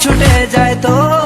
ছুটে যায় তোরই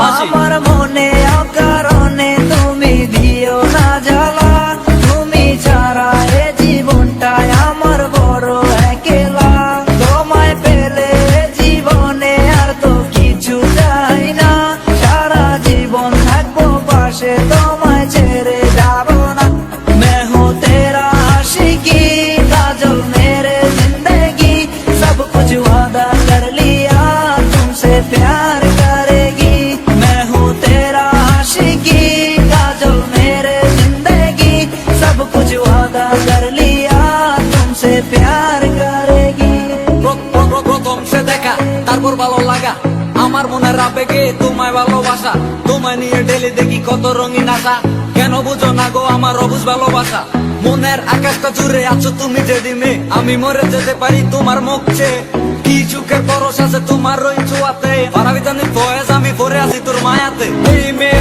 আমার মনে অকারণে তুমি দিও না জ্বালা। তুমি ছাড়া এ জীবনটাই আমার বড় একেলা। তোমায় পেলে জীবনে আর তো কিছু চাই না। সারা জীবন থাকব পাশে, তোমায় ছেড়ে যাব না। वादा कर लिया तुमसे प्यार करेगी প্র- প্র- প্র- প্রথম সে দেখা তারপর ভালো লাগা আমার মনের আবেগে তোমায় ভালোবাসা তোমায় নিয়ে ডেলি দেখি কত রঙিন আশা কেন বুঝো না গো আমার অবুজ ভালোবাসা মনের আকাশটা জুড়ে আছো তুমি যেদিনে আমি মরে যেতে পারি তোমার মুখ চেয়ে কি চুকের পরশ আছে তোমার ওই ছোঁয়াতে পারাবিতানি ফয়েজ আমি পরে আছি তোর মায়াতে এই মেয়ে